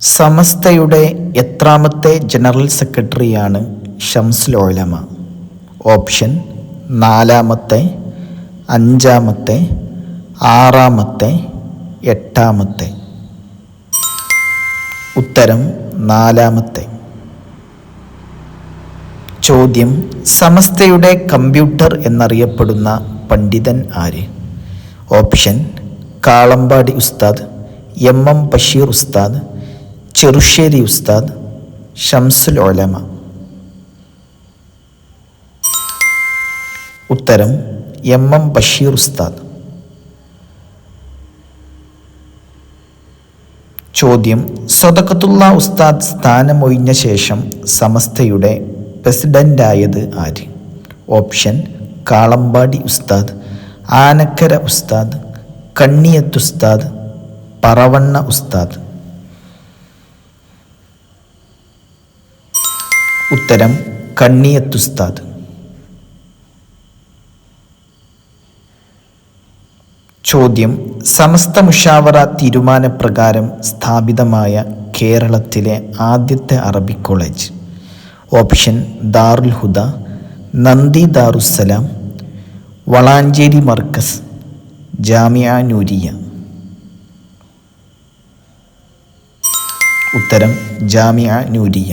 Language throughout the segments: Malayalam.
സമസ്തയുടെ എത്രാമത്തെ ജനറൽ സെക്രട്ടറിയാണ് ഷംസ്ലോലമ ഓപ്ഷൻ നാലാമത്തെ അഞ്ചാമത്തെ ആറാമത്തെ എട്ടാമത്തെ. ഉത്തരം നാലാമത്തെ. ചോദ്യം സമസ്തയുടെ കമ്പ്യൂട്ടർ എന്നറിയപ്പെടുന്ന പണ്ഡിതൻ ആര്? ഓപ്ഷൻ കാളമ്പാടി ഉസ്താദ് എം എം ബഷീർ ഉസ്താദ് ചെറുശ്ശേരി ഉസ്താദ് ഷംസുൽ ഒലമ ഉത്തരം എം എം ബഷീർ ഉസ്താദ്. ചോദ്യം സ്വതക്കത്തുള്ള ഉസ്താദ് സ്ഥാനമൊഴിഞ്ഞ ശേഷം സമസ്തയുടെ പ്രസിഡന്റായത് ആര്? ഓപ്ഷൻ കാളമ്പാടി ഉസ്താദ് ആനക്കര ഉസ്താദ് കണ്ണിയത്ത് ഉസ്താദ് പറവണ്ണ ഉസ്താദ്. ഉത്തരം കണ്ണിയത്തുസ്താദ് ചോദ്യം സമസ്ത മുഷാവറ തീരുമാനപ്രകാരം സ്ഥാപിതമായ കേരളത്തിലെ ആദ്യത്തെ അറബി കോളേജ്. ഓപ്ഷൻ ദാറുൽ ഹുദ നന്ദി ദാറുസലാം വളാഞ്ചേരി മർക്കസ് ജാമിയ നൂരിയ. ഉത്തരം ജാമിയ നൂരിയ.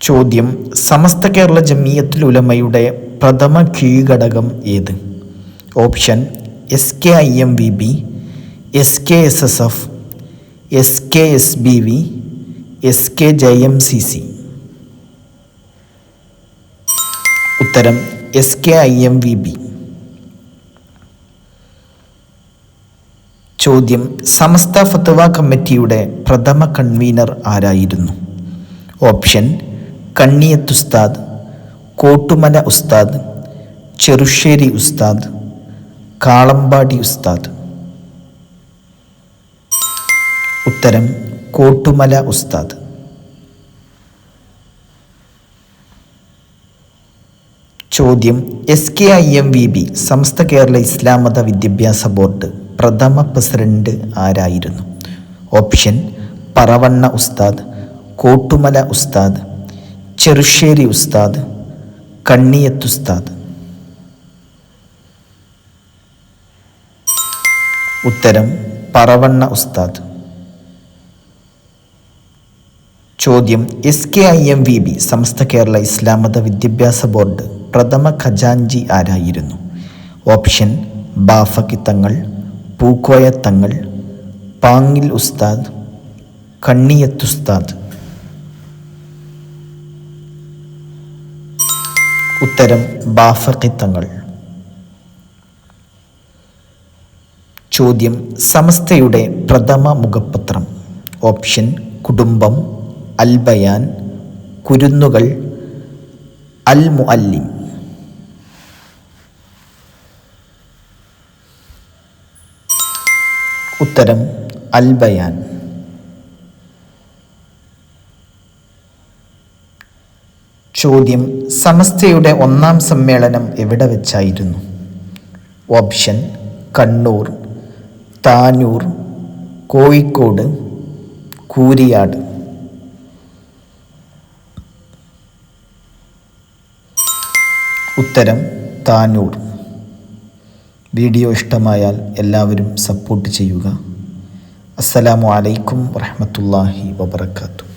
ചോദ്യം സമസ്ത കേരള ജമിയത്തുൽ ഉലമയുടെ പ്രഥമ കീഴ്ഘടകം ഏത്? Option S K I M V B S K S S F S K S B V S K J M C C ഉത്തരം S K I M V B ചോദ്യം സമസ്ത ഫത്വ കമ്മിറ്റിയുടെ പ്രഥമ കൺവീനർ ആരായിരുന്നു? ഓപ്ഷൻ കണ്ണിയത്ത് ഉസ്താദ് കോട്ടുമല ഉസ്താദ് ചെറുശ്ശേരി ഉസ്താദ് കാളമ്പാടി ഉസ്താദ്. ഉത്തരം കോട്ടുമല ഉസ്താദ്. ചോദ്യം S K I M V B Samastha Kerala Islam മത വിദ്യാഭ്യാസ ബോർഡ് പ്രഥമ പ്രസിഡന്റ് ആരായിരുന്നു? ഓപ്ഷൻ പറവണ്ണ ഉസ്താദ് കോട്ടുമല ഉസ്താദ് ചെറുശ്ശേരി ഉസ്താദ് കണ്ണിയത്ത് ഉസ്താദ്. ഉത്തരം പറവണ്ണ ഉസ്താദ്. ചോദ്യം S K I M V B Samastha Kerala Islam മത വിദ്യാഭ്യാസ ബോർഡ് പ്രഥമ ഖജാൻജി ആരായിരുന്നു? ഓപ്ഷൻ ബാഫക്കി തങ്ങൾ പൂക്കോയ തങ്ങൾ പാങ്ങിൽ ഉസ്താദ് കണ്ണിയത്ത് ഉത്തരം ബാഫക്കിത്തങ്ങൾ ചോദ്യം സമസ്തയുടെ പ്രഥമ മുഖപത്രം. ഓപ്ഷൻ കുടുംബം അൽബയാൻ കുരുന്നുകൾ അൽ മുഅല്ലിം ഉത്തരം അൽ ചോദ്യം സമസ്തയുടെ ഒന്നാം സമ്മേളനം എവിടെ വെച്ചായിരുന്നു? ഓപ്ഷൻ കണ്ണൂർ താനൂർ കോഴിക്കോട് കൂരിയാട്. ഉത്തരം താനൂർ. വീഡിയോ ഇഷ്ടമായാൽ എല്ലാവരും സപ്പോർട്ട് ചെയ്യുക. അസ്സലാമു അലൈക്കും വറഹമത്തല്ലാഹി വബർക്കാത്തു